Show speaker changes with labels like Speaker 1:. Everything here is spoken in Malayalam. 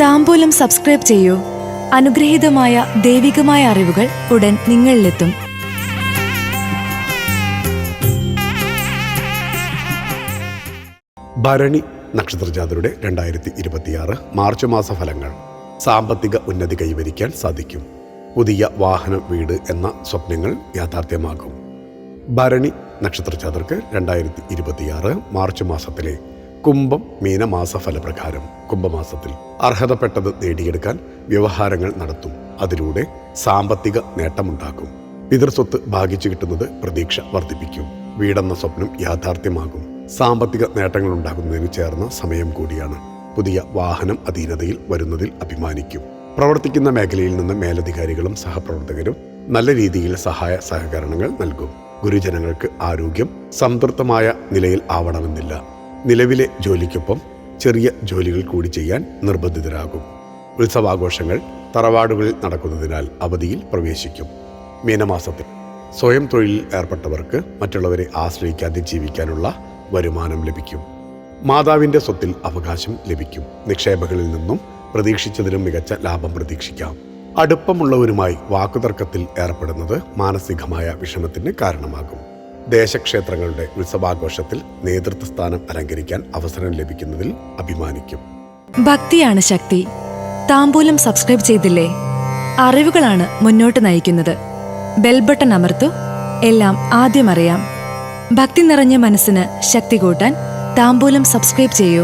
Speaker 1: താമ്പൂലം സബ്സ്ക്രൈബ് ചെയ്യൂ. അനുഗ്രഹീതമായ ദൈവികമായ അറിവുകൾ ഉടൻ നിങ്ങളിലെത്തും.
Speaker 2: ഭരണി നക്ഷത്രജാതരുടെ രണ്ടായിരത്തി ഇരുപത്തിയാറ് മാർച്ച് മാസ ഫലങ്ങൾ സാമ്പത്തിക ഉന്നതി കൈവരിക്കാൻ സാധിക്കും. പുതിയ വാഹന വീട് എന്ന സ്വപ്നങ്ങൾ യാഥാർത്ഥ്യമാകും. ഭരണി നക്ഷത്രജാതർക്ക് രണ്ടായിരത്തി ഇരുപത്തിയാറ് മാർച്ച് മാസത്തിലെ കുംഭം മീനമാസ ഫലപ്രകാരം കുംഭമാസത്തിൽ അർഹതപ്പെട്ടത് നേടിയെടുക്കാൻ വ്യവഹാരങ്ങൾ നടത്തും. അതിലൂടെ സാമ്പത്തിക നേട്ടമുണ്ടാക്കും. പിതൃസ്വത്ത് ഭാഗിച്ചു കിട്ടുന്നത് പ്രതീക്ഷ വർദ്ധിപ്പിക്കും. വീടെന്ന സ്വപ്നം യാഥാർത്ഥ്യമാകും. സാമ്പത്തിക നേട്ടങ്ങൾ ഉണ്ടാകുന്നതിന് ചേർന്ന സമയം കൂടിയാണ്. പുതിയ വാഹനം അധീനതയിൽ വരുന്നതിൽ അഭിമാനിക്കും. പ്രവർത്തിക്കുന്ന മേഖലയിൽ നിന്ന് മേലധികാരികളും സഹപ്രവർത്തകരും നല്ല രീതിയിൽ സഹായ സഹകരണങ്ങൾ നൽകും. ഗുരുജനങ്ങൾക്ക് ആരോഗ്യം സംതൃപ്തമായ നിലയിൽ ആവണമെന്നില്ല. നിലവിലെ ജോലിക്കൊപ്പം ചെറിയ ജോലികൾ കൂടി ചെയ്യാൻ നിർബന്ധിതരാകും. ഉത്സവാഘോഷങ്ങൾ തറവാടുകളിൽ നടക്കുന്നതിനാൽ അവധിയിൽ പ്രവേശിക്കും. മീനമാസത്തിൽ സ്വയം തൊഴിലിൽ ഏർപ്പെട്ടവർക്ക് മറ്റുള്ളവരെ ആശ്രയിക്കാതെ ജീവിക്കാനുള്ള വരുമാനം ലഭിക്കും. മാതാവിന്റെ സ്വത്തിൽ അവകാശം ലഭിക്കും. നിക്ഷേപങ്ങളിൽ നിന്നും പ്രതീക്ഷിച്ചതിലും മികച്ച ലാഭം പ്രതീക്ഷിക്കാം. അടുപ്പമുള്ളവരുമായി വാക്കുതർക്കത്തിൽ ഏർപ്പെടുന്നത് മാനസികമായ വിഷമത്തിന് കാരണമാകും. ദേശക്ഷേത്രങ്ങളുടെ ഉത്സവാഘോഷത്തിൽ നേതൃത്വ സ്ഥാനം അലങ്കരിക്കാൻ അവസരം ലഭിക്കുന്നതിൽ അഭിമാനിക്കും.
Speaker 1: ഭക്തിയാണ് ശക്തി. താമ്പൂലം സബ്സ്ക്രൈബ് ചെയ്തില്ലേ? അറിവുകളാണ് മുന്നോട്ട് നയിക്കുന്നത്. ബെൽബട്ടൺ അമർത്തു. എല്ലാം ആദ്യം അറിയാം. ഭക്തി നിറഞ്ഞ മനസ്സിന് ശക്തി കൂട്ടാൻ താമ്പൂലം സബ്സ്ക്രൈബ് ചെയ്യൂ.